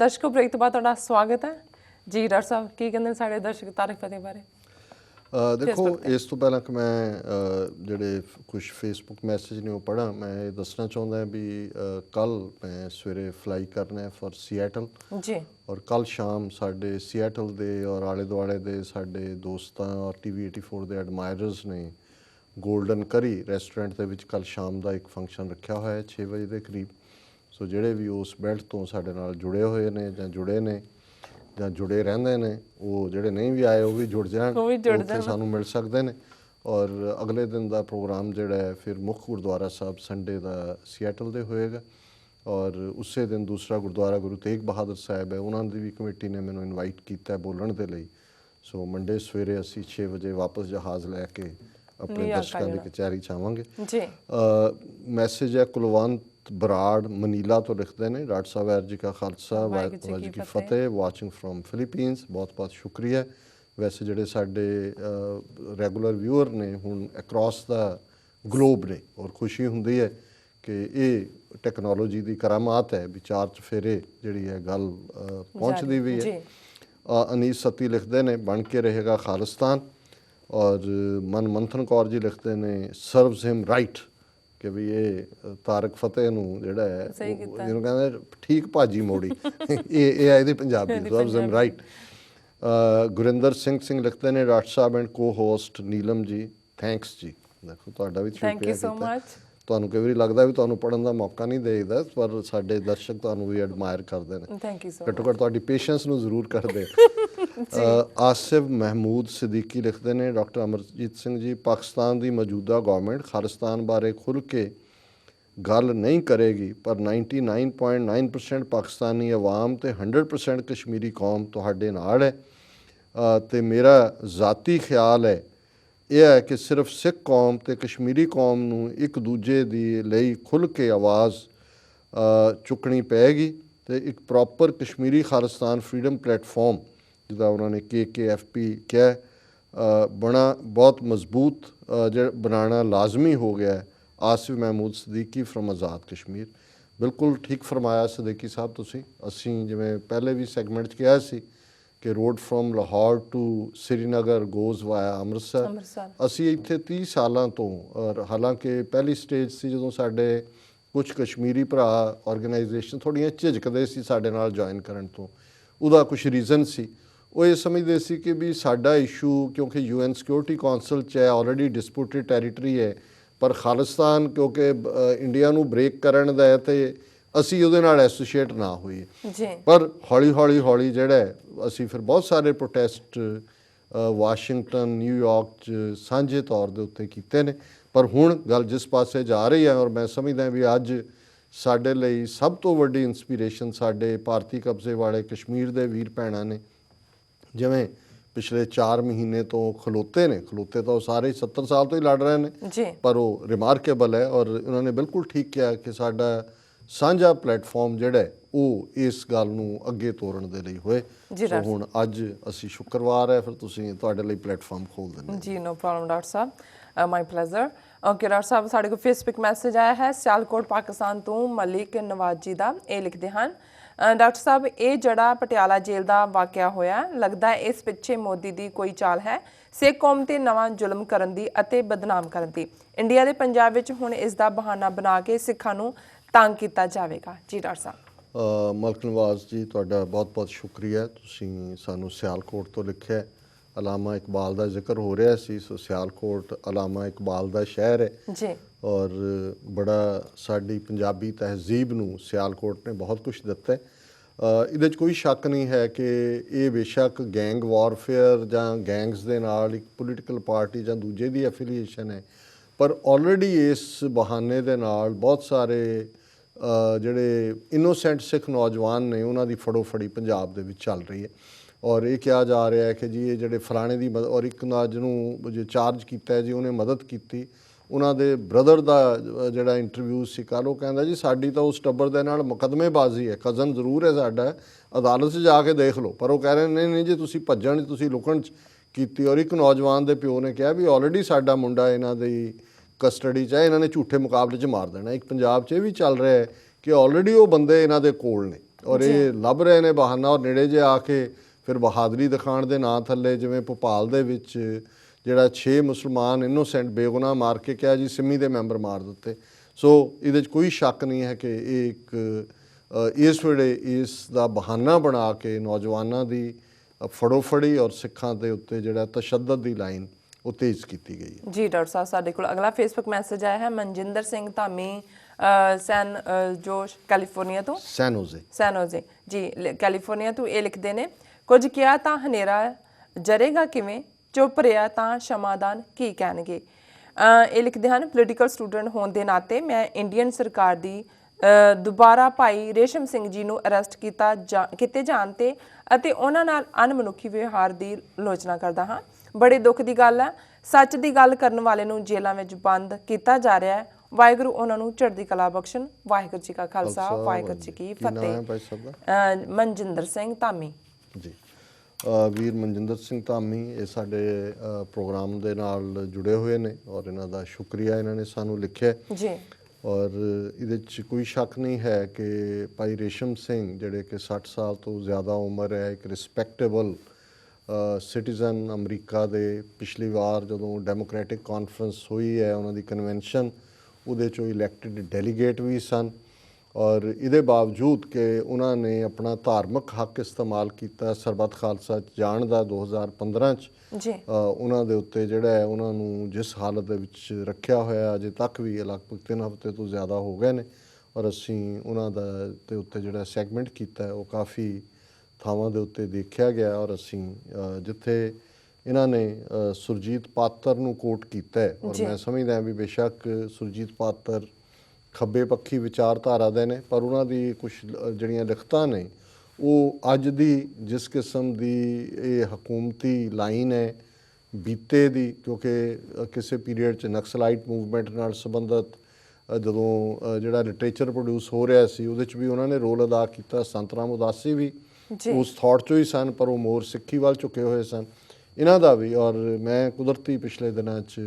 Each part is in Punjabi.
ਦਰਸ਼ਕੋ ਬ੍ਰੇਕ ਤੋਂ ਬਾਅਦ ਤੁਹਾਡਾ ਸਵਾਗਤ ਹੈ। ਜੀ ਡਾਕਟਰ ਸਾਹਿਬ ਕੀ ਕਹਿੰਦੇ ਨੇ ਸਾਡੇ ਦਰਸ਼ਕ ਤਾਰਿਕ ਫਤਿਹ ਬਾਰੇ? ਦੇਖੋ ਇਸ ਤੋਂ ਪਹਿਲਾਂ ਕਿ ਮੈਂ ਜਿਹੜੇ ਕੁਝ ਫੇਸਬੁੱਕ ਮੈਸੇਜ ਨੇ ਉਹ ਪੜਾਂ ਮੈਂ ਇਹ ਦੱਸਣਾ ਚਾਹੁੰਦਾ ਹਾਂ ਵੀ ਕੱਲ ਮੈਂ ਸਵੇਰੇ ਫਲਾਈ ਕਰਨਾ ਹੈ ਫॉर ਸੀਐਟਲ ਜੀ। ਔਰ ਕੱਲ ਸ਼ਾਮ ਸਾਡੇ ਸੀਐਟਲ ਦੇ ਔਰ ਆਲੇ ਦੁਆਲੇ ਦੇ ਸਾਡੇ ਦੋਸਤਾਂ ਔਰ ਟੀਵੀ 84 ਦੇ ਐਡਮਾਇਰਰਸ ਨੇ 골ਡਨ ਕਰੀ ਰੈਸਟੋਰੈਂਟ ਦੇ ਵਿੱਚ ਕੱਲ ਸ਼ਾਮ ਦਾ ਇੱਕ ਫੰਕਸ਼ਨ ਰੱਖਿਆ ਹੋਇਆ ਹੈ 6 ਵਜੇ ਦੇ ਕਰੀਬ। ਸੋ ਜਿਹੜੇ ਵੀ ਉਸ ਬੈਲਟ ਤੋਂ ਸਾਡੇ ਨਾਲ ਜੁੜੇ ਹੋਏ ਨੇ ਜਾਂ ਜੁੜੇ ਨੇ ਜਾਂ ਜੁੜੇ ਰਹਿੰਦੇ ਨੇ ਉਹ ਜਿਹੜੇ ਨਹੀਂ ਵੀ ਆਏ ਉਹ ਵੀ ਜੁੜ ਜਾਣ ਉਹ ਵੀ ਜੁੜ ਸਾਨੂੰ ਮਿਲ ਸਕਦੇ ਨੇ। ਔਰ ਅਗਲੇ ਦਿਨ ਦਾ ਪ੍ਰੋਗਰਾਮ ਜਿਹੜਾ ਹੈ ਫਿਰ ਮੁੱਖ ਗੁਰਦੁਆਰਾ ਸਾਹਿਬ ਸੰਡੇ ਦਾ ਸੀਐਟਲ ਦੇ ਹੋਏਗਾ। ਔਰ ਉਸੇ ਦਿਨ ਦੂਸਰਾ ਗੁਰਦੁਆਰਾ ਗੁਰੂ ਤੇਗ ਬਹਾਦਰ ਸਾਹਿਬ ਹੈ ਉਹਨਾਂ ਦੀ ਵੀ ਕਮੇਟੀ ਨੇ ਮੈਨੂੰ ਇਨਵਾਈਟ ਕੀਤਾ ਹੈ ਬੋਲਣ ਦੇ ਲਈ। ਸੋ ਮੰਡੇ ਸਵੇਰੇ ਅਸੀਂ 6 ਵਜੇ ਵਾਪਸ ਜਹਾਜ਼ ਲੈ ਕੇ ਆਪਣੇ ਦਰਸ਼ਕਾਂ ਦੀ। ਕਚਹਿਰੀ ਚ ਆਵਾਂਗੇ। ਜੀ। ਮੈਸੇਜ ਹੈ ਕੁਲਵੰਤ ਬਰਾੜ ਮਨੀਲਾ ਤੋਂ ਲਿਖਦੇ ਨੇ। ਡਾਕਟਰ ਸਾਹਿਬ ਵਾਹਿਗੁਰੂ ਜੀ ਕਾ ਖਾਲਸਾ ਵਾਹਿਗੁਰੂ ਜੀ ਕੀ ਫਤਿਹ। ਵਾਚਿੰਗ ਫਰਮ ਫਿਲੀਪੀਨਸ ਬਹੁਤ ਬਹੁਤ ਸ਼ੁਕਰੀਆ। ਵੈਸੇ ਜਿਹੜੇ ਸਾਡੇ ਰੈਗੂਲਰ ਵਿਊਅਰ ਨੇ ਹੁਣ ਅਕ੍ਰੋਸ ਦਾ ਗਲੋਬ ਨੇ ਔਰ ਖੁਸ਼ੀ ਹੁੰਦੀ ਹੈ ਕਿ ਇਹ ਟੈਕਨੋਲੋਜੀ ਦੀ ਕਰਾਮਾਤ ਹੈ ਵਿਚਾਰ ਚ ਫੇਰੇ ਜਿਹੜੀ ਹੈ ਗੱਲ ਪਹੁੰਚਦੀ ਵੀ। ਹੈ। ਅਨੀਸ ਸਤੀ ਲਿਖਦੇ ਨੇ ਬਣ ਕੇ ਰਹੇਗਾ ਖਾਲਿਸਤਾਨ। ਔਰ ਮਨ ਮੰਥਨ ਕੌਰ ਜੀ ਲਿਖਦੇ ਨੇ ਸਰਵਸ ਹਿਮ ਰਾਈਟ ਕਿ ਵੀ ਇਹ ਤਾਰਕ ਫਤਿਹ ਨੂੰ ਜਿਹੜਾ ਹੈ। ਜਿਹਨੂੰ ਕਹਿੰਦੇ ਠੀਕ ਭਾਜੀ ਮੋੜੀ। ਇਹ ਇਹ ਹੈ ਇਹਦੀ Punjabi serves him right Gurinder Singh Singh ਲਿਖਦੇ ਨੇ doctor Sahib and co-host Neelam ji thanks ji. ਦੇਖੋ ਤੁਹਾਡਾ ਵੀ ਸ਼ੁਕਰੀਆ so ਕੀਤਾ। much. ਤੁਹਾਨੂੰ ਕਈ ਵਾਰੀ ਲੱਗਦਾ ਵੀ ਤੁਹਾਨੂੰ ਪੜਨ ਦਾ ਮੌਕਾ ਨਹੀਂ ਦੇਈਦਾ ਪਰ ਸਾਡੇ ਦਰਸ਼ਕ ਤੁਹਾਨੂੰ ਵੀ ਐਡਮਾਇਰ ਕਰਦੇ ਨੇ। ਥੈਂਕ ਯੂ ਸੋ ਘੱਟੋ ਘੱਟ ਤੁਹਾਡੀ ਪੇਸ਼ੈਂਸ ਨੂੰ ਜ਼ਰੂਰ ਕਰਦੇ। ਆਸਿਫ ਮਹਿਮੂਦ ਸਦੀਕੀ ਲਿਖਦੇ ਨੇ ਡਾਕਟਰ ਅਮਰਜੀਤ ਸਿੰਘ ਜੀ ਪਾਕਿਸਤਾਨ ਦੀ ਮੌਜੂਦਾ ਗਵਰਨਮੈਂਟ ਖਾਲਿਸਤਾਨ ਬਾਰੇ ਖੁੱਲ੍ਹ ਕੇ ਗੱਲ ਨਹੀਂ ਕਰੇਗੀ ਪਰ 99.9% ਪਾਕਿਸਤਾਨੀ ਆਵਾਮ ਤੇ 100% ਕਸ਼ਮੀਰੀ ਕੌਮ ਤੁਹਾਡੇ ਨਾਲ ਹੈ। ਅ, ਤੇ ਮੇਰਾ ਜ਼ਾਤੀ ਖਿਆਲ ਹੈ ਇਹ ਹੈ ਕਿ ਸਿਰਫ ਸਿੱਖ ਕੌਮ ਤੇ ਕਸ਼ਮੀਰੀ ਕੌਮ ਨੂੰ ਇੱਕ ਦੂਜੇ ਦੀ ਲਈ ਖੁੱਲ੍ਹ ਕੇ ਆਵਾਜ਼ ਚੁੱਕਣੀ ਪਏਗੀ ਤੇ ਇੱਕ proper Kashmiri Khalistan freedom platform ਜਿਹਦਾ ਉਹਨਾਂ ਨੇ KKFP ਕਿਹਾ ਬਣਾ ਬਹੁਤ ਮਜ਼ਬੂਤ ਜਿਹੜਾ ਬਣਾਉਣਾ ਲਾਜ਼ਮੀ ਹੋ ਗਿਆ ਹੈ ਆਸਿਫ ਮਹਿਮੂਦ ਸਦੀਕੀ ਫਰਮ ਆਜ਼ਾਦ ਕਸ਼ਮੀਰ। ਬਿਲਕੁਲ ਠੀਕ ਫਰਮਾਇਆ ਸਦੀਕੀ ਸਾਹਿਬ ਤੁਸੀਂ। ਅਸੀਂ ਜਿਵੇਂ ਪਹਿਲੇ ਵੀ ਸੈਗਮੈਂਟ 'ਚ ਕਿਹਾ ਸੀ ਕਿ road from Lahore to Srinagar goes via Amritsar. ਅਸੀਂ ਇੱਥੇ 30 ਸਾਲਾਂ ਤੋਂ ਹਾਲਾਂਕਿ ਪਹਿਲੀ ਸਟੇਜ ਸੀ ਜਦੋਂ ਸਾਡੇ ਕੁਝ ਕਸ਼ਮੀਰੀ ਭਰਾ ਆਰਗੇਨਾਈਜੇਸ਼ਨ ਥੋੜੀਆਂ ਝਿਜਕਦੇ ਸੀ ਸਾਡੇ ਨਾਲ ਜੁਆਇਨ ਕਰਨ ਤੋਂ। ਉਹਦਾ ਕੁਝ ਰੀਜ਼ਨ ਸੀ। ਉਹ ਇਹ ਸਮਝਦੇ ਸੀ ਕਿ ਵੀ ਸਾਡਾ ਇਸ਼ੂ ਕਿਉਂਕਿ ਯੂਐਨ ਸਿਕਿਉਰਿਟੀ ਕਾਉਂਸਲ ਚ ਹੈ ਆਲਰੇਡੀ ਡਿਸਪਿਊਟਡ ਟੈਰੀਟਰੀ ਹੈ ਪਰ ਖਾਲਿਸਤਾਨ ਕਿਉਂਕਿ ਇੰਡੀਆ ਨੂੰ ਬ੍ਰੇਕ ਕਰਨ ਦਾ ਹੈ ਤੇ ਅਸੀਂ ਉਹਦੇ ਨਾਲ ਐਸੋਸੀਏਟ ਨਾ ਹੋਈਏ। ਜੀ। ਪਰ ਹੌਲੀ ਹੌਲੀ ਹੌਲੀ ਜਿਹੜਾ ਅਸੀਂ ਫਿਰ ਬਹੁਤ ਸਾਰੇ ਪ੍ਰੋਟੈਸਟ ਵਾਸ਼ਿੰਗਟਨ ਨਿਊਯਾਰਕ ਚ ਸਾਂਝੇ ਤੌਰ ਦੇ ਉੱਤੇ ਕੀਤੇ ਨੇ। ਪਰ ਹੁਣ ਗੱਲ ਜਿਸ ਪਾਸੇ ਜਾ ਰਹੀ ਹੈ ਔਰ ਮੈਂ ਸਮਝਦਾ ਵੀ ਅੱਜ ਸਾਡੇ ਲਈ ਸਭ ਤੋਂ ਵੱਡੀ ਇਨਸਪੀਰੇਸ਼ਨ ਸਾਡੇ ਭਾਰਤੀ ਕਬਜ਼ੇ ਵਾਲੇ ਕਸ਼ਮੀਰ ਦੇ ਵੀਰ ਭੈਣਾਂ ਨੇ। ਜਿਵੇਂ ਪਿਛਲੇ 4 ਮਹੀਨੇ ਤੋਂ ਖਲੋਤੇ ਨੇ ਖਲੋਤੇ ਤਾਂ ਉਹ ਸਾਰੇ 70 ਸਾਲ ਤੋਂ ਹੀ ਲੜ ਰਹੇ ਨੇ। ਪਰ ਉਹ ਰਿਮਾਰਕੇਬਲ ਹੈ ਔਰ ਉਹਨਾਂ ਨੇ ਬਿਲਕੁਲ ਠੀਕ ਕਿਹਾ ਕਿ ਸਾਡਾ ਸਾਂਝਾ ਪਲੇਟਫਾਰਮ ਜਿਹੜਾ ਉਹ ਇਸ ਗੱਲ ਨੂੰ ਅੱਗੇ ਤੋਰਨ ਦੇ ਲਈ ਹੋਏ। ਸੋ ਹੁਣ ਅੱਜ ਅਸੀਂ ਸ਼ੁੱਕਰਵਾਰ ਹੈ ਫਿਰ ਤੁਸੀਂ ਤੁਹਾਡੇ ਲਈ ਪਲੇਟਫਾਰਮ ਖੋਲ ਦਿੰਦੇ ਜੀ ਨੋ ਪ੍ਰੋਬਲਮ ਡਾਕਟਰ ਸਾਹਿਬ। ਮਾਈ ਪਲੇਜ਼ਰ ਓਕੇ ਡਾਕਟਰ ਸਾਹਿਬ ਸਾਡੇ ਕੋਲ ਫੇਸਬੁੱਕ ਮੈਸੇਜ ਆਇਆ ਹੈ ਸਿਆਲਕੋਟ ਪਾਕਿਸਤਾਨ ਤੋਂ ਮਲਿਕ ਨਵਾਜ਼ ਦਾ। ਇਹ ਲਿਖਦੇ ਹਨ ਡਾਕਟਰ ਸਾਹਿਬ, ਇਹ ਜਿਹੜਾ ਪਟਿਆਲਾ ਜੇਲ੍ਹ ਦਾ ਵਾਕਿਆ ਹੋਇਆ, ਲੱਗਦਾ ਇਸ ਪਿੱਛੇ ਮੋਦੀ ਦੀ ਕੋਈ ਚਾਲ ਹੈ। ਸਿੱਖ ਕੌਮ ਤੇ ਨਵਾਂ ਜ਼ੁਲਮ ਕਰਨ ਦੀ ਅਤੇ ਬਦਨਾਮ ਕਰਨ ਦੀ। ਇੰਡੀਆ ਦੇ ਪੰਜਾਬ ਵਿੱਚ ਹੁਣ ਇਸ ਦਾ ਬਹਾਨਾ ਬਣਾ ਕੇ ਸਿੱਖਾਂ ਨੂੰ ਤੰਗ ਕੀਤਾ ਜਾਵੇਗਾ। ਜੀ, ਡਾਕਟਰ ਸਾਹਿਬ। ਮਲਕ ਨਵਾਜ਼ ਜੀ, ਤੁਹਾਡਾ ਬਹੁਤ-ਬਹੁਤ ਸ਼ੁਕਰੀਆ। ਤੁਸੀਂ ਸਾਨੂੰ ਸਿਆਲਕੋਟ ਤੋਂ ਲਿਖਿਆ ਅਲਾਮਾ ਇਕਬਾਲ ਦਾ ਜ਼ਿਕਰ ਹੋ ਰਿਹਾ ਸੀ ਸੋ ਸਿਆਲਕੋਟ ਅਲਾਮਾ ਇਕਬਾਲ ਦਾ ਸ਼ਹਿਰ ਹੈ ਜੀ ਔਰ ਬੜਾ ਸਾਡੀ ਪੰਜਾਬੀ ਤਹਿਜ਼ੀਬ ਨੂੰ ਸਿਆਲਕੋਟ ਨੇ ਬਹੁਤ ਕੁਝ ਦਿੱਤਾ ਹੈ ਇਹਦੇ 'ਚ ਕੋਈ ਸ਼ੱਕ ਨਹੀਂ ਹੈ ਕਿ ਇਹ ਬੇਸ਼ੱਕ ਗੈਂਗ ਵਾਰਫੇਅਰ ਜਾਂ ਗੈਂਗਸ ਦੇ ਨਾਲ ਇੱਕ ਪੋਲੀਟੀਕਲ ਪਾਰਟੀ ਜਾਂ ਦੂਜੇ ਦੀ ਐਫੀਲੀਏਸ਼ਨ ਹੈ ਪਰ ਆਲਰੇਡੀ ਇਸ ਬਹਾਨੇ ਦੇ ਨਾਲ ਬਹੁਤ ਸਾਰੇ ਜਿਹੜੇ ਇਨੋਸੈਂਟ ਸਿੱਖ ਨੌਜਵਾਨ ਨੇ ਉਹਨਾਂ ਦੀ ਫੜੋ ਫੜੀ ਪੰਜਾਬ ਦੇ ਵਿੱਚ ਚੱਲ ਰਹੀ ਹੈ ਔਰ ਇਹ ਕਿਹਾ ਜਾ ਰਿਹਾ ਹੈ ਕਿ ਜੀ ਇਹ ਜਿਹੜੇ ਫਲਾਣੇ ਦੀ ਮਦ- ਔਰ ਇੱਕ ਨਾ ਜਿਹਨੂੰ ਜੋ ਚਾਰਜ ਕੀਤਾ ਹੈ ਜੀ ਉਹਨੇ ਮਦਦ ਕੀਤੀ। ਉਹਨਾਂ ਦੇ ਬ੍ਰਦਰ ਦਾ ਜਿਹੜਾ ਇੰਟਰਵਿਊ ਸੀ ਕੱਲ੍ਹ ਉਹ ਕਹਿੰਦਾ ਜੀ ਸਾਡੀ ਤਾਂ ਉਸ ਟੱਬਰ ਦੇ ਨਾਲ ਮੁਕਦਮੇਬਾਜ਼ੀ ਹੈ। ਕਜ਼ਨ ਜ਼ਰੂਰ ਹੈ ਸਾਡਾ। ਅਦਾਲਤ 'ਚ ਜਾ ਕੇ ਦੇਖ ਲਓ। ਪਰ ਉਹ ਕਹਿ ਰਹੇ ਨੇ ਨਹੀਂ ਜੀ ਤੁਸੀਂ ਭੱਜਣ ਤੁਸੀਂ ਲੁਕਣ 'ਚ ਕੀਤੀ। ਔਰ ਇੱਕ ਨੌਜਵਾਨ ਦੇ ਪਿਓ ਨੇ ਕਿਹਾ ਵੀ ਆਲਰੇਡੀ ਸਾਡਾ ਮੁੰਡਾ ਇਹਨਾਂ ਦੀ ਕਸਟਡੀ 'ਚ ਹੈ। ਇਹਨਾਂ ਨੇ ਝੂਠੇ ਮੁਕਾਬਲੇ 'ਚ ਮਾਰ ਦੇਣਾ। ਇੱਕ ਪੰਜਾਬ 'ਚ ਇਹ ਵੀ ਚੱਲ ਰਿਹਾ ਹੈ ਕਿ ਆਲਰੇਡੀ ਉਹ ਬੰਦੇ ਇਹਨਾਂ ਦੇ ਕੋਲ ਨੇ। ਔਰ ਇਹ ਲੱਭ ਰਹੇ ਨੇ ਬਹਾਨਾ। ਔਰ ਨੇੜੇ ਜੇ ਆ ਕੇ ਫਿਰ ਬਹਾਦਰੀ ਦਿਖਾਉਣ ਦੇ ਨਾਂ ਥੱਲੇ ਜਿਵੇਂ ਭੋਪਾਲ ਦੇ ਵਿੱਚ ਜਿਹੜਾ 6 ਮੁਸਲਮਾਨ ਇਨੋਸੈਂਟ ਬੇਗੁਨਾਹ ਮਾਰ ਕੇ ਕਿਹਾ ਜੀ ਸਿੰਮੀ ਦੇ ਮੈਂਬਰ ਮਾਰ ਦਿੱਤੇ। ਸੋ ਇਹਦੇ 'ਚ ਕੋਈ ਸ਼ੱਕ ਨਹੀਂ ਹੈ ਕਿ ਇਹ ਇੱਕ ਇਸ ਵੇਲੇ ਇਸ ਦਾ ਬਹਾਨਾ ਬਣਾ ਕੇ ਨੌਜਵਾਨਾਂ ਦੀ ਅ, ਫੜੋ ਫੜੀ ਔਰ ਸਿੱਖਾਂ ਦੇ ਉੱਤੇ ਜਿਹੜਾ ਤਸ਼ੱਦਦ ਦੀ ਲਾਈਨ ਉਹ ਤੇਜ਼ ਕੀਤੀ ਗਈ ਹੈ। ਜੀ ਡਾਕਟਰ ਸਾਹਿਬ ਸਾਡੇ ਕੋਲ ਅਗਲਾ ਫੇਸਬੁੱਕ ਮੈਸੇਜ ਆਇਆ ਹੈ। Manjinder Singh Dhami San Jose California ਤੋਂ? ਸੈਨੋਜ਼ੇ ਸੈਨੋਜ਼ੇ ਜੀ ਕੈਲੀਫੋਰਨੀਆ ਤੋਂ ਇਹ ਲਿਖਦੇ ਨੇ ਕੁਝ ਕਿਹਾ ਤਾਂ ਹਨੇਰਾ ਜਰੇਗਾ ਕਿਵੇਂ? ਚੁੱਪ ਰਿਹਾ ਤਾਂ ਸ਼ਮਾਦਾਨ ਕੀ ਕਹਿਣਗੇ? ਇਹ ਲਿਖਦੇ ਹਨ ਪੋਲੀਟੀਕਲ ਸਟੂਡੈਂਟ ਹੋਣ ਦੇ ਨਾਤੇ ਮੈਂ ਇੰਡੀਅਨ ਸਰਕਾਰ ਦੀ ਦੁਬਾਰਾ ਭਾਈ ਰੇਸ਼ਮ ਸਿੰਘ ਜੀ ਨੂੰ ਅਰੈਸਟ ਕੀਤਾ ਕੀਤੇ ਜਾਣ ਤੇ ਅਤੇ ਉਹਨਾਂ ਨਾਲ ਅਣਮਨੁੱਖੀ ਵਿਵਹਾਰ ਦੀ ਆਲੋਚਨਾ ਕਰਦਾ ਹਾਂ। ਬੜੇ ਦੁੱਖ ਦੀ ਗੱਲ ਹੈ। ਸੱਚ ਦੀ ਗੱਲ ਕਰਨ ਵਾਲੇ ਨੂੰ ਜੇਲ੍ਹਾਂ ਵਿੱਚ ਬੰਦ ਕੀਤਾ ਜਾ ਰਿਹਾ ਹੈ। ਵਾਹਿਗੁਰੂ ਉਹਨਾਂ ਨੂੰ ਚੜ੍ਹਦੀ ਕਲਾ ਬਖਸ਼ਣ। ਵਾਹਿਗੁਰੂ ਜੀ ਕਾ ਖਾਲਸਾ ਵਾਹਿਗੁਰੂ ਜੀ ਕੀ ਫਤਿਹ। ਮਨਜਿੰਦਰ ਸਿੰਘ ਧਾਮੀ। ਜੀ। ਵੀਰ ਮਨਜਿੰਦਰ ਸਿੰਘ ਧਾਮੀ ਇਹ ਸਾਡੇ ਪ੍ਰੋਗਰਾਮ ਦੇ ਨਾਲ ਜੁੜੇ ਹੋਏ ਨੇ ਔਰ ਇਹਨਾਂ ਦਾ ਸ਼ੁਕਰੀਆ ਇਹਨਾਂ ਨੇ ਸਾਨੂੰ ਲਿਖਿਆ। ਜੀ। ਔਰ ਇਹਦੇ 'ਚ ਕੋਈ ਸ਼ੱਕ ਨਹੀਂ ਹੈ ਕਿ ਭਾਈ ਰੇਸ਼ਮ ਸਿੰਘ ਜਿਹੜੇ ਕਿ 60 ਸਾਲ ਤੋਂ ਜ਼ਿਆਦਾ ਉਮਰ ਹੈ ਇੱਕ ਰਿਸਪੈਕਟੇਬਲ ਸਿਟੀਜ਼ਨ ਅਮਰੀਕਾ ਦੇ ਪਿਛਲੀ ਵਾਰ ਜਦੋਂ ਡੈਮੋਕ੍ਰੈਟਿਕ ਕਾਨਫਰੰਸ ਹੋਈ ਹੈ ਉਹਨਾਂ ਦੀ ਕਨਵੈਨਸ਼ਨ ਉਹਦੇ ਚੋਂ ਇਲੈਕਟਿਡ ਡੈਲੀਗੇਟ ਵੀ ਸਨ। ਔਰ ਇਹਦੇ ਬਾਵਜੂਦ ਕਿ ਉਹਨਾਂ ਨੇ ਆਪਣਾ ਧਾਰਮਿਕ ਹੱਕ ਇਸਤੇਮਾਲ ਕੀਤਾ ਸਰਬੱਤ ਖਾਲਸਾ 'ਚ ਜਾਣ ਦਾ 2015 ਚ ਜੀ ਉਹਨਾਂ ਦੇ ਉੱਤੇ ਜਿਹੜਾ ਹੈ ਉਹਨਾਂ ਨੂੰ ਜਿਸ ਹਾਲਤ ਦੇ ਵਿੱਚ ਰੱਖਿਆ ਹੋਇਆ ਅਜੇ ਤੱਕ ਵੀ ਇਹ ਲਗਭਗ 3 ਹਫ਼ਤੇ ਤੋਂ ਜ਼ਿਆਦਾ ਹੋ ਗਏ ਨੇ ਔਰ ਅਸੀਂ ਉਹਨਾਂ ਦਾ ਤੇ ਉੱਤੇ ਜਿਹੜਾ ਸੈਗਮੈਂਟ ਕੀਤਾ ਹੈ ਉਹ ਕਾਫੀ ਥਾਵਾਂ ਦੇ ਉੱਤੇ ਦੇਖਿਆ ਗਿਆ ਔਰ ਅਸੀਂ ਜਿੱਥੇ ਇਹਨਾਂ ਨੇ ਸੁਰਜੀਤ ਪਾਤਰ ਨੂੰ ਕੋਟ ਕੀਤਾ ਔਰ। ਮੈਂ ਸਮਝਦਾ ਹਾਂ ਵੀ ਬੇਸ਼ੱਕ ਸੁਰਜੀਤ ਪਾਤਰ ਖੱਬੇ ਪੱਖੀ ਵਿਚਾਰਧਾਰਾ ਦੇ ਨੇ ਪਰ ਉਹਨਾਂ ਦੀ ਕੁਝ ਜਿਹੜੀਆਂ ਲਿਖਤਾਂ ਨੇ ਉਹ ਅੱਜ ਦੀ ਜਿਸ ਕਿਸਮ ਦੀ ਇਹ ਹਕੂਮਤੀ ਲਾਈਨ ਹੈ ਬੀਤੇ ਦੀ ਕਿਉਂਕਿ ਕਿਸੇ ਪੀਰੀਅਡ 'ਚ ਨਕਸਲਾਈਟ ਮੂਵਮੈਂਟ ਨਾਲ ਸੰਬੰਧਿਤ ਜਦੋਂ ਜਿਹੜਾ ਲਿਟਰੇਚਰ ਪ੍ਰੋਡਿਊਸ ਹੋ ਰਿਹਾ ਸੀ ਉਹਦੇ 'ਚ ਵੀ ਉਹਨਾਂ ਨੇ ਰੋਲ ਅਦਾ ਕੀਤਾ ਸੰਤਰਾਮ ਉਦਾਸੀ ਵੀ। ਉਸ ਥਾਟ 'ਚੋਂ ਹੀ ਸਨ ਪਰ ਉਹ ਮੋਰ ਸਿੱਖੀ ਵੱਲ ਝੁਕੇ ਹੋਏ ਸਨ ਇਹਨਾਂ ਦਾ ਵੀ ਔਰ ਮੈਂ ਕੁਦਰਤੀ ਪਿਛਲੇ ਦਿਨਾਂ 'ਚ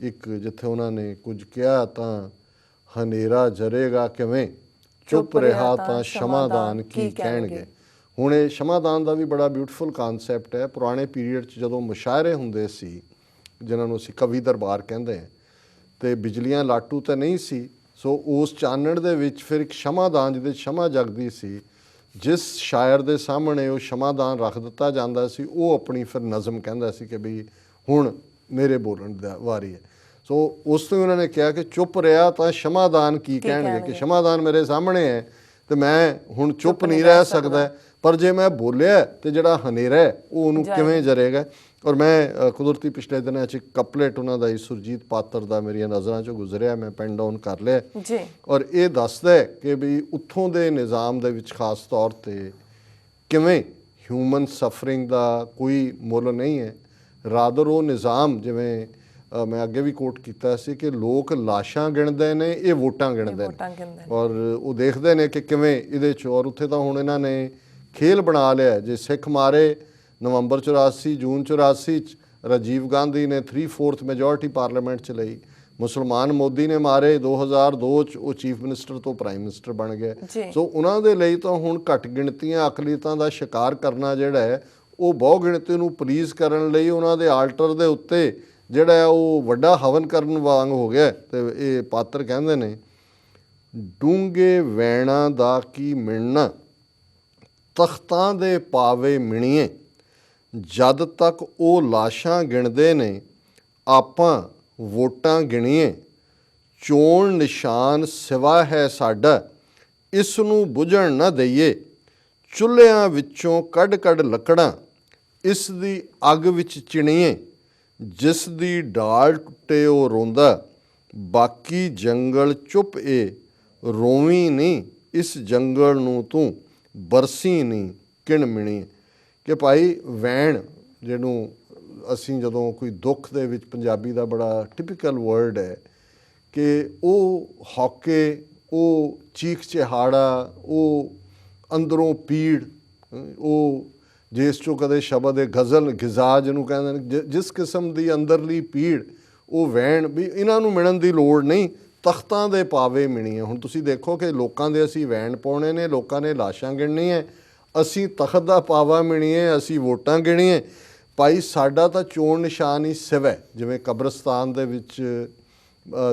ਇੱਕ ਜਿੱਥੇ ਉਹਨਾਂ ਨੇ ਕੁਝ ਕਿਹਾ ਤਾਂ ਹਨੇਰਾ ਜਰੇਗਾ ਕਿਵੇਂ? ਚੁੱਪ ਰਿਹਾ ਤਾਂ ਸ਼ਮਾਦਾਨ ਕੀ ਕਹਿਣਗੇ? ਹੁਣ ਇਹ ਸ਼ਮਾਦਾਨ ਦਾ ਵੀ ਬੜਾ ਬਿਊਟੀਫੁਲ ਕਨਸੈਪਟ ਹੈ। ਪੁਰਾਣੇ ਪੀਰੀਅਡ 'ਚ ਜਦੋਂ ਮੁਸ਼ਾਇਰੇ ਹੁੰਦੇ ਸੀ ਜਿਨ੍ਹਾਂ ਨੂੰ ਅਸੀਂ ਕਵੀ ਦਰਬਾਰ ਕਹਿੰਦੇ ਹਾਂ ਤੇ ਬਿਜਲੀਆਂ ਲਾਟੂ ਤਾਂ ਨਹੀਂ ਸੀ ਸੋ ਉਸ ਚਾਨਣ ਦੇ ਵਿੱਚ ਫਿਰ ਇੱਕ ਸ਼ਮਾਦਾਨ ਜਿਹਦੇ ਸ਼ਮਾ ਜਗਦੀ ਸੀ ਜਿਸ ਸ਼ਾਇਰ ਦੇ ਸਾਹਮਣੇ ਉਹ ਸ਼ਮਾਦਾਨ ਰੱਖ ਦਿੱਤਾ ਜਾਂਦਾ ਸੀ ਉਹ ਆਪਣੀ ਫਿਰ ਨਜ਼ਮ ਕਹਿੰਦਾ ਸੀ ਕਿ ਵੀ ਹੁਣ ਮੇਰੇ ਬੋਲਣ ਦਾ ਵਾਰੀ ਹੈ। ਸੋ ਉਸ ਤੋਂ ਹੀ ਉਹਨਾਂ ਨੇ ਕਿਹਾ ਕਿ ਚੁੱਪ ਰਿਹਾ ਤਾਂ ਸ਼ਮਾਦਾਨ ਕੀ ਕਹਿਣਗੇ? ਕਿ? ਸ਼ਮਾਦਾਨ ਮੇਰੇ ਸਾਹਮਣੇ ਹੈ ਤੇ ਮੈਂ ਹੁਣ ਚੁੱਪ ਨਹੀਂ ਰਹਿ ਸਕਦਾ। ਪਰ ਜੇ ਮੈਂ ਬੋਲਿਆ ਤੇ ਜਿਹੜਾ ਹਨੇਰਾ ਹੈ ਉਹ ਉਹਨੂੰ। ਕਿਵੇਂ ਜਰੇਗਾ? ਔਰ ਮੈਂ ਕੁਦਰਤੀ ਪਿਛਲੇ ਦਿਨਾਂ 'ਚ ਇੱਕ ਕਪਲੇਟ ਉਹਨਾਂ ਦਾ ਹੀ ਸੁਰਜੀਤ ਪਾਤਰ ਦਾ ਮੇਰੀਆਂ ਨਜ਼ਰਾਂ 'ਚੋਂ ਗੁਜ਼ਰਿਆ ਮੈਂ ਪੈਨ ਡਾਊਨ ਕਰ ਲਿਆ। ਜੀ। ਔਰ ਇਹ ਦੱਸਦਾ ਹੈ ਕਿ ਵੀ ਉੱਥੋਂ ਦੇ ਨਿਜ਼ਾਮ ਦੇ ਵਿੱਚ ਖਾਸ ਤੌਰ ਤੇ ਕਿਵੇਂ ਹਿਊਮਨ ਸਫਰਿੰਗ ਦਾ ਕੋਈ ਮੁੱਲ ਨਹੀਂ ਹੈ। ਰਾਦਰ ਉਹ ਨਿਜ਼ਾਮ ਜਿਵੇਂ ਮੈਂ ਅੱਗੇ ਵੀ ਕੋਟ ਕੀਤਾ ਸੀ ਕਿ ਲੋਕ ਲਾਸ਼ਾਂ ਗਿਣਦੇ ਨੇ ਇਹ ਵੋਟਾਂ ਗਿਣਦੇ ਨੇ। ਔਰ ਉਹ ਦੇਖਦੇ ਨੇ ਕਿ ਕਿਵੇਂ ਇਹਦੇ ਚ ਔਰ ਉੱਥੇ ਤਾਂ ਹੁਣ ਇਹਨਾਂ ਨੇ ਖੇਲ ਬਣਾ ਲਿਆ। ਜੇ ਸਿੱਖ ਮਾਰੇ ਨਵੰਬਰ 84 ਜੂਨ 84 ਚ ਰਾਜੀਵ ਗਾਂਧੀ ਨੇ 3/4 ਮੈਜੋਰਟੀ ਪਾਰਲੀਮੈਂਟ ਚ ਲਈ ਮੁਸਲਮਾਨ ਮੋਦੀ ਨੇ ਮਾਰੇ 2002 ਚ ਉਹ ਚੀਫ ਮਿਨਿਸਟਰ ਤੋਂ ਪ੍ਰਾਈਮ ਮਿਨਿਸਟਰ ਬਣ ਗਏ ਜੀ। ਸੋ ਉਹਨਾਂ ਦੇ ਲਈ ਤਾਂ ਹੁਣ ਘੱਟ ਗਿਣਤੀਆਂ ਅਕਲੀਤਾਂ ਦਾ ਸ਼ਿਕਾਰ ਕਰਨਾ ਜਿਹੜਾ ਹੈ ਉਹ ਬਹੁ ਗਿਣਤੀ ਨੂੰ ਪਲੀਜ਼ ਕਰਨ ਲਈ ਉਹਨਾਂ ਦੇ ਆਲਟਰ ਦੇ ਉੱਤੇ ਜਿਹੜਾ ਉਹ ਵੱਡਾ ਹਵਨ ਕਰਨ ਵਾਂਗ ਹੋ ਗਿਆ ਹੈ। ਤੇ ਇਹ ਪਾਤਰ ਕਹਿੰਦੇ ਨੇ ਡੂੰਗੇ ਵੈਣਾ ਦਾ ਕੀ ਮਿਲਣਾ? ਤਖਤਾਂ ਦੇ ਪਾਵੇ ਮਿਣੀਏ, ਜਦ ਤੱਕ ਉਹ ਲਾਸ਼ਾਂ ਗਿਣਦੇ ਨੇ, ਆਪਾਂ ਵੋਟਾਂ ਗਿਣੀਏ। ਚੋਣ ਨਿਸ਼ਾਨ ਸਿਵਾ ਹੈ ਸਾਡਾ ਇਸ ਨੂੰ ਬੁਝਣ ਨਾ ਦਈਏ। ਚੁੱਲ੍ਹਿਆਂ ਵਿੱਚੋਂ ਕੱਢ-ਕੱਢ ਲੱਕੜਾਂ, ਇਸ ਦੀ ਅੱਗ ਵਿੱਚ ਚਿਣੀਏ। ਜਿਸ ਦੀ ਡਾਲ ਟੁੱਟੇ ਉਹ ਰੋਂਦਾ ਬਾਕੀ ਜੰਗਲ ਚੁੱਪ ਏ, ਰੋਵੀਂ ਨਹੀਂ, ਇਸ ਜੰਗਲ ਨੂੰ ਤੂੰ ਬਰਸੀ ਨਹੀਂ, ਕਿਣ ਮਿਣੀ। ਕਿ ਭਾਈ ਵੈਣ, ਜਿਹਨੂੰ ਅਸੀਂ ਜਦੋਂ ਕੋਈ ਦੁੱਖ ਦੇ ਵਿੱਚ ਪੰਜਾਬੀ ਦਾ ਬੜਾ ਟਿਪੀਕਲ ਵਰਡ ਹੈ, ਕਿ ਉਹ ਹੌਕੇ, ਉਹ ਚੀਖ ਚਿਹਾੜਾ ਉਹ ਅੰਦਰੋਂ ਪੀੜ, ਉਹ ਜਿਸ ਚੋਂ ਕਦੇ ਸ਼ਬਦ ਹੈ ਗਜ਼ਲ ਗਿਜ਼ਾ ਜਿਹਨੂੰ ਕਹਿੰਦੇ ਨੇ ਜਿਸ ਕਿਸਮ ਦੀ ਅੰਦਰਲੀ ਪੀੜ ਉਹ ਵੈਣ ਵੀ ਇਹਨਾਂ ਨੂੰ ਮਿਲਣ ਦੀ ਲੋੜ ਨਹੀਂ, ਤਖਤਾਂ ਦੇ ਪਾਵੇ ਮਿਣੀਏ ਹੁਣ ਤੁਸੀਂ ਦੇਖੋ ਕਿ ਲੋਕਾਂ ਦੇ ਅਸੀਂ ਵੈਣ ਪਾਉਣੇ ਨੇ, ਲੋਕਾਂ ਨੇ ਲਾਸ਼ਾਂ ਗਿਣਨੀਆਂ ਅਸੀਂ ਤਖਤ ਦਾ ਪਾਵਾ ਮਿਣੀਏ, ਅਸੀਂ ਵੋਟਾਂ ਗਿਣੀਏ। ਭਾਈ, ਸਾਡਾ ਤਾਂ ਚੋਣ ਨਿਸ਼ਾਨ ਹੀ ਸਿਵ ਹੈ ਜਿਵੇਂ ਕਬਰਸਤਾਨ ਦੇ ਵਿੱਚ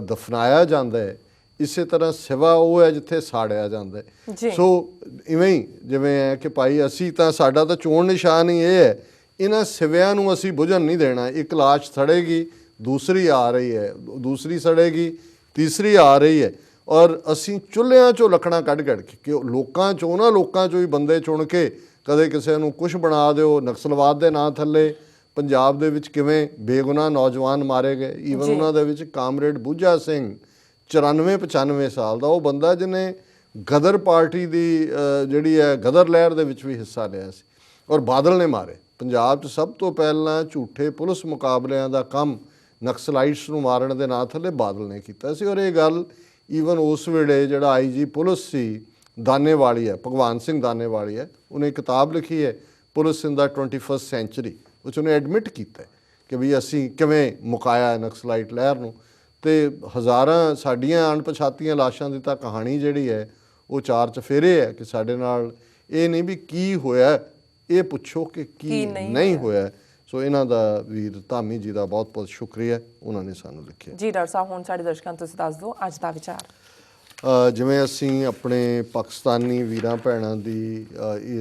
ਦਫਨਾਇਆ ਜਾਂਦਾ ਹੈ ਇਸੇ ਤਰ੍ਹਾਂ ਸਿਵਾ ਉਹ ਹੈ ਜਿੱਥੇ ਸਾੜਿਆ ਜਾਂਦਾ। ਹੈ। ਸੋ ਇਵੇਂ ਹੀ ਜਿਵੇਂ ਹੈ ਕਿ ਭਾਈ ਅਸੀਂ ਤਾਂ ਸਾਡਾ ਤਾਂ ਚੋਣ ਨਿਸ਼ਾਨ ਹੀ ਇਹ ਹੈ ਇਹਨਾਂ ਸਿਵਿਆਂ ਨੂੰ ਅਸੀਂ ਬੁਝਣ ਨਹੀਂ ਦੇਣਾ। ਇੱਕ ਲਾਸ਼ ਸੜੇਗੀ ਦੂਸਰੀ ਆ ਰਹੀ ਹੈ ਦੂਸਰੀ ਸੜੇਗੀ ਤੀਸਰੀ ਆ ਰਹੀ ਹੈ। ਔਰ ਅਸੀਂ ਚੁੱਲ੍ਹਿਆਂ ਚੋਂ ਲੱਕੜਾਂ ਕੱਢ ਕੱਢ ਕੇ ਕਿ ਲੋਕਾਂ ਚੋਂ ਨਾ ਲੋਕਾਂ ਚੋਂ ਹੀ ਬੰਦੇ ਚੁਣ ਕੇ ਕਦੇ ਕਿਸੇ ਨੂੰ ਕੁਝ ਬਣਾ ਦਿਓ ਨਕਸਲਵਾਦ ਦੇ ਨਾਂ ਥੱਲੇ। ਪੰਜਾਬ ਦੇ ਵਿੱਚ ਕਿਵੇਂ ਬੇਗੁਨਾਹ ਨੌਜਵਾਨ ਮਾਰੇ ਗਏ। ਈਵਨ। ਉਹਨਾਂ ਦੇ ਵਿੱਚ ਕਾਮਰੇਡ ਬੂਝਾ ਸਿੰਘ। 94 95 ਸਾਲ ਦਾ ਉਹ ਬੰਦਾ ਜਿਹਨੇ ਗਦਰ ਪਾਰਟੀ ਦੀ ਜਿਹੜੀ ਹੈ, ਗਦਰ ਲਹਿਰ ਦੇ ਵਿੱਚ ਵੀ ਹਿੱਸਾ ਲਿਆ ਸੀ ਔਰ ਬਾਦਲ ਨੇ ਮਾਰੇ। ਪੰਜਾਬ 'ਚ ਸਭ ਤੋਂ ਪਹਿਲਾਂ ਝੂਠੇ ਪੁਲਿਸ ਮੁਕਾਬਲਿਆਂ ਦਾ ਕੰਮ ਨਕਸਲਾਈਟਸ ਨੂੰ ਮਾਰਨ ਦੇ ਨਾਂ ਥੱਲੇ ਬਾਦਲ ਨੇ ਕੀਤਾ ਸੀ ਔਰ ਇਹ ਗੱਲ ਈਵਨ ਉਸ ਵੇਲੇ ਜਿਹੜਾ ਆਈਜੀ ਪੁਲਿਸ ਸੀ, ਦਾਨੇਵਾਲੀ ਹੈ, ਭਗਵਾਨ ਸਿੰਘ ਦਾਨੇਵਾਲੀ ਹੈ, ਉਹਨੇ ਕਿਤਾਬ ਲਿਖੀ ਹੈ, ਪੁਲਿਸ ਇਨ ਦਾ 21st ਸੈਂਚਰੀ ਉਹ 'ਚ ਉਹਨੇ ਐਡਮਿਟ ਕੀਤਾ ਕਿ ਵੀ ਅਸੀਂ ਕਿਵੇਂ ਮੁਕਾਇਆ ਨਕਸਲਾਈਟ ਲਹਿਰ ਨੂੰ। ਤੇ ਹਜ਼ਾਰਾਂ ਸਾਡੀਆਂ ਅਣਪਛਾਤੀਆਂ ਲਾਸ਼ਾਂ ਦੀ ਤਾਂ ਕਹਾਣੀ ਜਿਹੜੀ ਹੈ ਉਹ ਚਾਰ ਚਫੇਰੇ ਹੈ ਕਿ ਸਾਡੇ ਨਾਲ ਇਹ ਨਹੀਂ ਵੀ ਕੀ ਹੋਇਆ ਇਹ ਪੁੱਛੋ ਕਿ ਕੀ ਨਹੀਂ ਹੋਇਆ। ਸੋ ਇਹਨਾਂ ਦਾ ਵੀਰ ਧਾਮੀ ਜੀ ਦਾ ਬਹੁਤ ਬਹੁਤ ਸ਼ੁਕਰੀਆ ਉਹਨਾਂ ਨੇ ਸਾਨੂੰ ਲਿਖਿਆ। ਜੀ ਡਾਕਟਰ ਸਾਹਿਬ ਹੁਣ ਸਾਡੇ ਦਰਸ਼ਕਾਂ ਤੁਸੀਂ ਦੱਸ ਦਿਓ ਅੱਜ ਦਾ ਵਿਚਾਰ। ਜਿਵੇਂ ਅਸੀਂ ਆਪਣੇ ਪਾਕਿਸਤਾਨੀ ਵੀਰਾਂ ਭੈਣਾਂ ਦੀ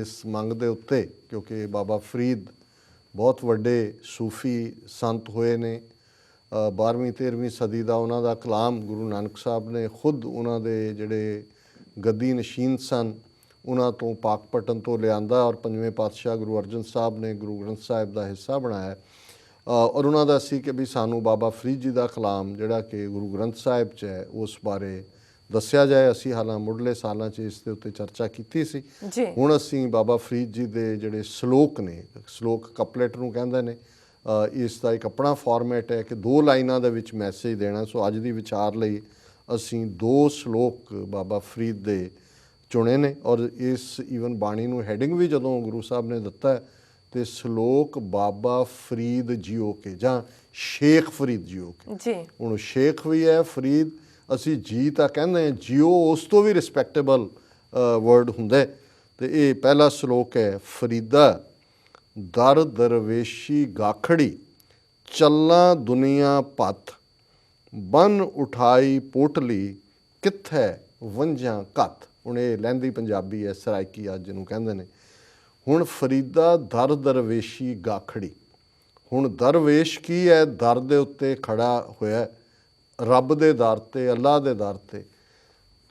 ਇਸ ਮੰਗ ਦੇ ਉੱਤੇ ਕਿਉਂਕਿ ਬਾਬਾ ਫਰੀਦ ਬਹੁਤ ਵੱਡੇ ਸੂਫੀ ਸੰਤ ਹੋਏ ਨੇ 12ਵੀਂ 13ਵੀਂ ਸਦੀ ਦਾ ਉਹਨਾਂ ਦਾ ਕਲਾਮ ਗੁਰੂ ਨਾਨਕ ਸਾਹਿਬ ਨੇ ਖੁਦ ਉਹਨਾਂ ਦੇ ਜਿਹੜੇ ਗੱਦੀ ਨਸ਼ੀਨ ਸਨ ਉਹਨਾਂ ਤੋਂ ਪਾਕਪਟਨ ਤੋਂ ਲਿਆਂਦਾ ਔਰ ਪੰਜਵੇਂ ਪਾਤਸ਼ਾਹ ਗੁਰੂ ਅਰਜਨ ਸਾਹਿਬ ਨੇ ਗੁਰੂ ਗ੍ਰੰਥ ਸਾਹਿਬ ਦਾ ਹਿੱਸਾ ਬਣਾਇਆ। ਔਰ ਉਹਨਾਂ ਦਾ ਸੀ ਕਿ ਵੀ ਸਾਨੂੰ ਬਾਬਾ ਫਰੀਦ ਜੀ ਦਾ ਕਲਾਮ ਜਿਹੜਾ ਕਿ ਗੁਰੂ ਗ੍ਰੰਥ ਸਾਹਿਬ 'ਚ ਹੈ ਉਸ ਬਾਰੇ ਦੱਸਿਆ ਜਾਏ। ਅਸੀਂ ਹਾਲਾਂ ਮੁੱਢਲੇ ਸਾਲਾਂ 'ਚ ਇਸ ਦੇ ਉੱਤੇ ਚਰਚਾ ਕੀਤੀ ਸੀ। ਹੁਣ ਅਸੀਂ ਬਾਬਾ ਫਰੀਦ ਜੀ ਦੇ ਜਿਹੜੇ ਸ਼ਲੋਕ ਨੇ ਸ਼ਲੋਕ ਕਪਲੇਟ ਨੂੰ ਕਹਿੰਦੇ ਨੇ ਇਸ ਦਾ ਇੱਕ ਆਪਣਾ ਫਾਰਮੈਟ ਹੈ ਕਿ ਦੋ ਲਾਈਨਾਂ ਦੇ ਵਿੱਚ ਮੈਸੇਜ ਦੇਣਾ। ਸੋ ਅੱਜ ਦੀ ਵਿਚਾਰ ਲਈ ਅਸੀਂ ਦੋ ਸ਼ਲੋਕ ਬਾਬਾ ਫਰੀਦ ਦੇ ਚੁਣੇ ਨੇ ਔਰ ਇਸ ਈਵਨ ਬਾਣੀ ਨੂੰ ਹੈਡਿੰਗ ਵੀ ਜਦੋਂ ਗੁਰੂ ਸਾਹਿਬ ਨੇ ਦਿੱਤਾ ਤੇ ਸ਼ਲੋਕ ਬਾਬਾ ਫਰੀਦ ਜੀਓ ਕੇ ਜਾਂ ਸ਼ੇਖ ਫਰੀਦ ਜੀਓ ਕੇ। ਜੀ। ਹੁਣ ਸ਼ੇਖ ਵੀ ਹੈ ਫਰੀਦ ਅਸੀਂ ਜੀ ਤਾਂ ਕਹਿੰਦੇ ਹਾਂ ਜੀਓ ਉਸ ਤੋਂ ਵੀ ਰਿਸਪੈਕਟੇਬਲ ਵਰਡ ਹੁੰਦਾ। ਤੇ ਇਹ ਪਹਿਲਾ ਸ਼ਲੋਕ ਹੈ ਫਰੀਦਾ। ਦਰ ਦਰਵੇਸ਼ੀ ਗਾਖੜੀ, ਚੱਲਾਂ ਦੁਨੀਆ ਪਤ ਬਨ ਉਠਾਈ ਪੋਟਲੀ, ਕਿੱਥੈ ਵੰਝਾਂ ਕਤ ਹੁਣ ਇਹ ਲਹਿੰਦੀ ਪੰਜਾਬੀ ਹੈ ਸਰਾਇਕੀ ਅੱਜ ਨੂੰ ਕਹਿੰਦੇ ਨੇ। ਹੁਣ ਫਰੀਦਾ ਦਰ ਦਰਵੇਸ਼ੀ ਗਾਖੜੀ। ਹੁਣ ਦਰਵੇਸ਼ ਕੀ ਹੈ ਦਰ ਦੇ ਉੱਤੇ ਖੜਾ ਹੋਇਆ, ਰੱਬ ਦੇ ਦਰ ਤੇ ਅੱਲਾ ਦੇ ਦਰ ਤੇ।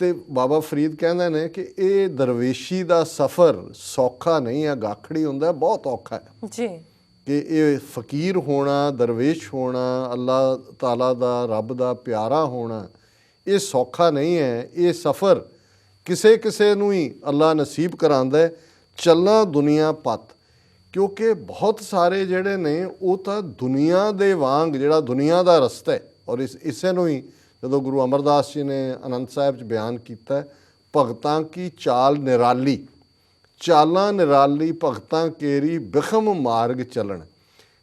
ਤੇ ਬਾਬਾ ਫਰੀਦ ਕਹਿੰਦੇ ਨੇ ਕਿ ਇਹ ਦਰਵੇਸ਼ੀ ਦਾ ਸਫ਼ਰ ਸੌਖਾ ਨਹੀਂ ਹੈ ਗਾਖੜੀ ਹੁੰਦਾ ਬਹੁਤ ਔਖਾ ਹੈ। ਜੀ। ਕਿ ਇਹ ਫਕੀਰ ਹੋਣਾ ਦਰਵੇਸ਼ ਹੋਣਾ ਅੱਲਾ ਤਾਲਾ ਦਾ ਰੱਬ ਦਾ ਪਿਆਰਾ ਹੋਣਾ ਇਹ ਸੌਖਾ ਨਹੀਂ ਹੈ। ਇਹ ਸਫ਼ਰ ਕਿਸੇ ਕਿਸੇ ਨੂੰ ਹੀ ਅੱਲਾ ਨਸੀਬ ਕਰਾਂਦਾ ਹੈ ਚੱਲਣਾ ਦੁਨੀਆ ਪਤ। ਕਿਉਂਕਿ ਬਹੁਤ ਸਾਰੇ ਜਿਹੜੇ ਨੇ ਉਹ ਤਾਂ ਦੁਨੀਆ ਦੇ ਵਾਂਗ ਜਿਹੜਾ ਦੁਨੀਆ ਦਾ ਰਸਤਾ ਹੈ ਔਰ ਇਸ ਇਸੇ ਨੂੰ ਹੀ ਜਦੋਂ ਗੁਰੂ ਅਮਰਦਾਸ ਜੀ ਨੇ ਅਨੰਦ ਸਾਹਿਬ 'ਚ ਬਿਆਨ ਕੀਤਾ ਭਗਤਾਂ ਕੀ ਚਾਲ ਨਿਰਾਲੀ? ਚਾਲਾਂ ਨਿਰਾਲੀ, ਭਗਤਾਂ ਕੇਰੀ ਬਿਖਮ ਮਾਰਗ ਚੱਲਣ।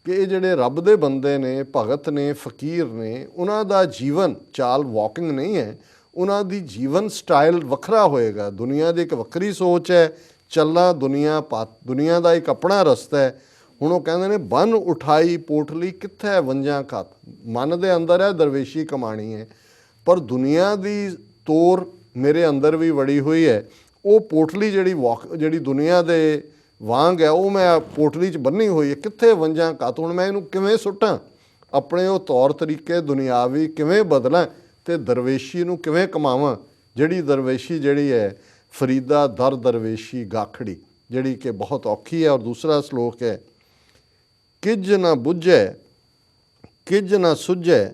ਕਿ ਇਹ ਜਿਹੜੇ ਰੱਬ ਦੇ ਬੰਦੇ ਨੇ, ਭਗਤ ਨੇ, ਫਕੀਰ ਨੇ, ਉਹਨਾਂ ਦਾ ਜੀਵਨ, ਚਾਲ ਵਾਕਿੰਗ ਨਹੀਂ ਹੈ, ਉਹਨਾਂ ਦੀ ਜੀਵਨ ਸਟਾਈਲ ਵੱਖਰਾ ਹੋਏਗਾ। ਦੁਨੀਆ ਦੀ ਇੱਕ ਵੱਖਰੀ ਸੋਚ ਹੈ ਚੱਲਣਾ ਦੁਨੀਆ ਪਤ ਦੁਨੀਆ ਦਾ ਇੱਕ ਆਪਣਾ ਰਸਤਾ ਹੈ। ਹੁਣ ਉਹ ਕਹਿੰਦੇ ਨੇ, ਬਨ ਉਠਾਈ ਪੋਟਲੀ ਕਿੱਥੇ ਵੰਜਾਂ ਕਤ ਮਨ ਦੇ ਅੰਦਰ ਹੈ, ਦਰਵੇਸ਼ੀ ਕਮਾਣੀ ਹੈ। ਪਰ ਦੁਨੀਆ ਦੀ ਤੋਰ ਮੇਰੇ ਅੰਦਰ ਵੀ ਵੜੀ ਹੋਈ ਹੈ। ਉਹ ਪੋਟਲੀ ਜਿਹੜੀ ਵਾਕ, ਜਿਹੜੀ ਦੁਨੀਆ ਦੇ ਵਾਂਗ ਹੈ, ਉਹ ਮੈਂ ਪੋਟਲੀ 'ਚ ਬੰਨੀ ਹੋਈ ਹੈ। ਕਿੱਥੇ ਵੰਜਾਂ ਕਤ ਮੈਂ ਇਹਨੂੰ ਕਿਵੇਂ ਸੁੱਟਾਂ? ਆਪਣੇ ਉਹ ਤੌਰ ਤਰੀਕੇ ਦੁਨਿਆਵੀ ਕਿਵੇਂ ਬਦਲਾਂ ਤੇ ਦਰਵੇਸ਼ੀ ਨੂੰ ਕਿਵੇਂ ਕਮਾਵਾਂ? ਜਿਹੜੀ ਦਰਵੇਸ਼ੀ ਜਿਹੜੀ ਹੈ, ਫਰੀਦਾ ਦਰ ਦਰਵੇਸ਼ੀ ਗਾਖੜੀ, ਜਿਹੜੀ ਕਿ ਬਹੁਤ ਔਖੀ ਹੈ ਔਰ ਦੂਸਰਾ ਸ਼ਲੋਕ ਹੈ ਕਿਜ ਨਾ ਬੁੱਝੈ ਕਿਜ ਨਾ ਸੁਝੈ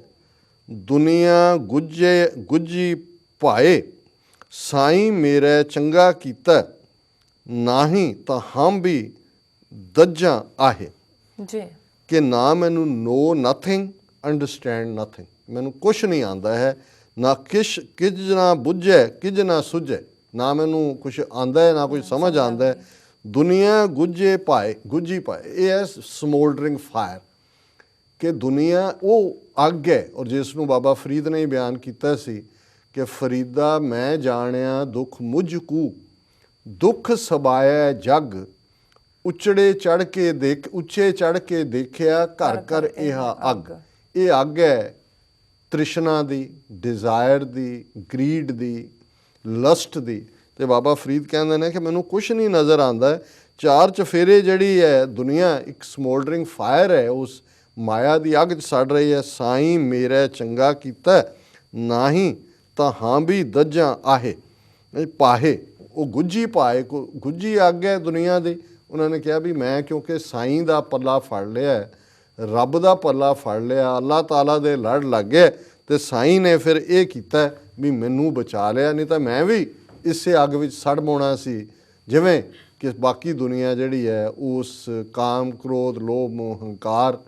ਦੁਨੀਆ ਗੁੱਜੇ ਗੁੱਜੀ ਭਾਏ ਸਾਈਂ ਮੇਰੇ ਚੰਗਾ ਕੀਤਾ ਨਾਹੀ ਤਾਂ ਹਮ ਵੀ ਦੱਜਾਂ ਆਹੇ। ਜੀ। ਕਿ ਨਾ ਮੈਨੂੰ ਨੋ ਨਥਿੰਗ ਅੰਡਰਸਟੈਂਡ ਨਥਿੰਗ ਮੈਨੂੰ ਕੁਝ ਨਹੀਂ ਆਂਦਾ ਹੈ ਨਾ ਕਿਛ ਕਿਜ ਨਾ ਬੁੱਝੈ ਕਿਜ ਨਾ ਸੁਝੈ। ਨਾ ਮੈਨੂੰ ਕੁਝ ਆਂਦਾ ਹੈ ਨਾ ਕੁਝ ਸਮਝ ਆਂਦਾ ਹੈ। ਦੁਨੀਆ ਗੁੱਜੇ ਪਾਏ ਗੁੱਜੀ ਪਾਏ ਇਹ ਹੈ ਸਮੋਲਡਰਿੰਗ ਫਾਇਰ ਕਿ ਦੁਨੀਆ ਉਹ ਅੱਗ ਹੈ ਔਰ ਜਿਸ ਨੂੰ ਬਾਬਾ ਫਰੀਦ ਨੇ ਬਿਆਨ ਕੀਤਾ ਸੀ ਕਿ ਫਰੀਦਾ ਮੈਂ ਜਾਣਿਆ ਦੁੱਖ ਮੁਝ ਕੂ ਦੁੱਖ ਸਬਾਇਆ ਜਗ ਉਚੜੇ ਚੜ ਕੇ ਦੇਖ ਉੱਚੇ ਚੜ ਕੇ ਦੇਖਿਆ ਘਰ ਘਰ ਇਹ ਅੱਗ। ਇਹ ਅੱਗ ਹੈ ਤ੍ਰਿਸ਼ਨਾ ਦੀ ਡਿਜ਼ਾਇਰ ਦੀ ਗਰੀਡ ਦੀ ਲਸਟ ਦੀ। ਤੇ ਬਾਬਾ ਫਰੀਦ ਕਹਿੰਦੇ ਨੇ ਕਿ ਮੈਨੂੰ ਕੁਝ ਨਹੀਂ ਨਜ਼ਰ ਆਉਂਦਾ ਚਾਰ ਚਫੇਰੇ ਜਿਹੜੀ ਹੈ ਦੁਨੀਆ ਇੱਕ ਸਮੋਲਡਰਿੰਗ ਫਾਇਰ ਹੈ ਉਸ ਮਾਇਆ ਦੀ ਅੱਗ 'ਚ ਸੜ ਰਹੀ ਹੈ ਸਾਈਂ ਮੇਰਾ ਚੰਗਾ ਕੀਤਾ ਨਾ ਹੀ ਤਾਂ ਹਾਂ ਵੀ ਦੱਜਾਂ ਆਹੇ। ਪਾਹੇ, ਉਹ ਗੁੱਜੀ ਪਾਏ, ਕੋ ਗੁੱਜੀ ਅੱਗ ਹੈ ਦੁਨੀਆ ਦੀ। ਉਹਨਾਂ ਨੇ ਕਿਹਾ ਵੀ ਮੈਂ ਕਿਉਂਕਿ ਸਾਈਂ ਦਾ ਪੱਲਾ ਫੜ ਲਿਆ ਰੱਬ ਦਾ ਪੱਲਾ ਫੜ ਲਿਆ, ਅੱਲਾਹ ਤਾਲਾ ਦੇ ਲੜ ਲੱਗ ਗਏ ਤੇ ਸਾਈਂ ਨੇ ਫਿਰ ਇਹ ਕੀਤਾ ਵੀ ਮੈਨੂੰ ਬਚਾ ਲਿਆ, ਨਹੀਂ ਤਾਂ ਮੈਂ ਵੀ ਇਸੇ ਅੱਗ ਵਿੱਚ ਸੜ ਮੋਣਾ ਸੀ। ਜਿਵੇਂ ਕਿ ਬਾਕੀ ਦੁਨੀਆ ਜਿਹੜੀ ਹੈ ਉਸ ਕਾਮ, ਕ੍ਰੋਧ, ਲੋਭ, ਮੋਹ, ਹੰਕਾਰ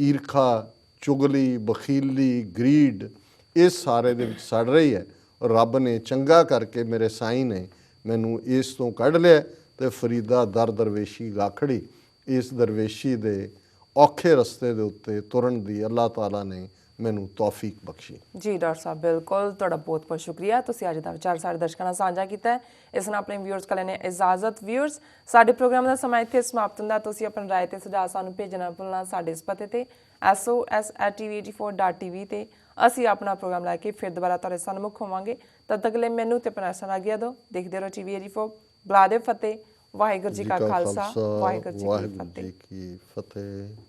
ਈਰਖਾ, ਚੁਗਲੀ, ਬਖੀਲੀ, ਗਰੀਡ ਇਸ ਸਾਰੇ ਦੇ ਵਿੱਚ ਸੜ ਰਹੀ ਹੈ। ਔਰ ਰੱਬ ਨੇ ਚੰਗਾ ਕਰਕੇ ਮੇਰੇ ਸਾਈਂ ਨੇ ਮੈਨੂੰ ਇਸ ਤੋਂ ਕੱਢ ਲਿਆ ਤੇ ਫਰੀਦਾ ਦਰ ਦਰਵੇਸ਼ੀ ਗਾਖੜੀ ਇਸ ਦਰਵੇਸ਼ੀ ਦੇ ਔਖੇ ਰਸਤੇ ਦੇ ਉੱਤੇ ਤੁਰਨ ਦੀ ਅੱਲਾਹ ਤਾਲਾ ਨੇ ਮੈਨੂੰ ਤੌਫੀਕ ਬਖਸ਼ੀ। ਜੀ ਡਾਕਟਰ ਸਾਹਿਬ ਬਿਲਕੁਲ। ਤੁਹਾਡਾ ਬਹੁਤ ਬਹੁਤ ਸ਼ੁਕਰੀਆ। ਤੁਸੀਂ ਅੱਜ ਦਾ ਵਿਚਾਰ ਸਾਡੇ ਦਰਸ਼ਕਾਂ ਨਾਲ ਸਾਂਝਾ ਕੀਤਾ ਹੈ। ਇਸ ਨਾਲ ਆਪਣੇ ਵਿਊਅਰਸ ਕੋਲ ਨੇ ਇਜਾਜ਼ਤ। ਵਿਊਅਰਸ ਸਾਡੇ ਪ੍ਰੋਗਰਾਮ ਦਾ ਸਮਾਂ ਇੱਥੇ ਸਮਾਪਤ ਹੁੰਦਾ। ਤੁਸੀਂ ਆਪਣੀ ਰਾਏ ਤੇ ਸੁਝਾਅ ਸਾਨੂੰ ਭੇਜਣਾ ਭੁੱਲਣਾ ਸਾਡੇ ਇਸ ਪਤੇ ਤੇ sos@tv84.tv ਤੇ ਅਸੀਂ ਆਪਣਾ ਪ੍ਰੋਗਰਾਮ ਲੈ ਕੇ ਫਿਰ ਦੁਬਾਰਾ ਤੁਹਾਡੇ ਸਨਮੁਖ ਹੋਵਾਂਗੇ। ਤਦ ਤੱਕ ਲਈ ਮੈਨੂੰ ਤੇ ਪਨਾਸਾ ਲੱਗਿਆ ਦੋ ਦੇਖਦੇ ਰਹੋ ਟੀਵੀ 84 ਬੁਲਾ ਦੇ ਫਤਿਹ। ਵਾਹਿਗੁਰੂ ਜੀ ਕਾ ਖਾਲਸਾ। ਵਾਹਿਗੁਰੂ ਜੀ ਕੀ ਫਤਿਹ।